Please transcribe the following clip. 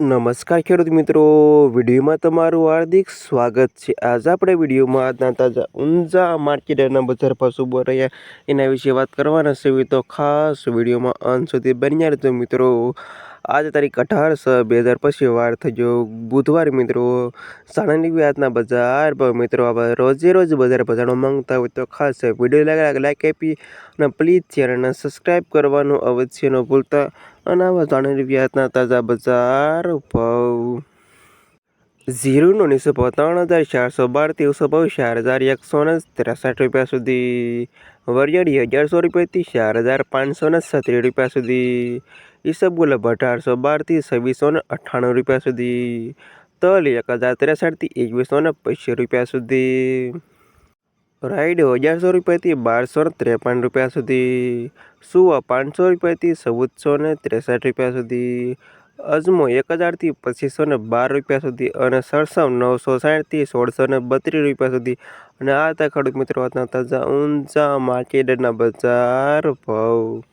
નમસ્કાર ખેડૂત મિત્રો, વિડીયોમાં તમારું હાર્દિક સ્વાગત છે. આજે આપણે વિડીયોમાં આજના તાજા ઊંઝા માર્કેટના બજાર પર શું રહ્યા, એના વિશે વાત કરવાના છે. તો ખાસ વિડીયોમાં અંત સુધી બન્યા રહેજો મિત્રો. આજે તારીખ અઢાર છ બે હજાર પછી વાર થયો બુધવાર મિત્રો. સાણંદ આજના બજાર પર મિત્રો આવા રોજે રોજ બજાર બજારો માંગતા હોય તો ખાસ વીડિયો લાગે લાઈક આપી અને પ્લીઝ ચેનલને સબસ્ક્રાઈબ કરવાનું અવશ્ય ન ભૂલતા. અને આવા જાણી વ્યાજના તાજા બજાર ભાવ ઝીરોનો નીસો ભાવ ત્રણ હજાર ચારસો બાર ત્રેસો ભાવ ચાર હજાર એકસો ને ત્રેસઠ રૂપિયા સુધી. વરિયાળી અગિયારસો રૂપિયાથી ચાર હજાર પાંચસો ને સત્રીસ રૂપિયા સુધી. ઈસબગુલાબ અઢારસો બારથી છવ્વીસો ને અઠ્ઠાણું રૂપિયા સુધી. તલ એક હજાર ત્રેસઠથી એકવીસો ને પચીસ રૂપિયા સુધી. રાઈડ હજારસો રૂપિયાથી બારસો ત્રેપન રૂપિયા સુધી, સુવા પાંચસો રૂપિયાથી ચૌદસો ને ત્રેસઠ રૂપિયા સુધી, અજમો એક હજારથી પચીસો ને બાર રૂપિયા સુધી અને સરસવ નવસો સાઠથી સોળસો ને બત્રીસ રૂપિયા સુધી. અને આ હતા ખેડૂત મિત્રો હતા તાજા ઊંચા માર્કેટના બજાર ભાવ.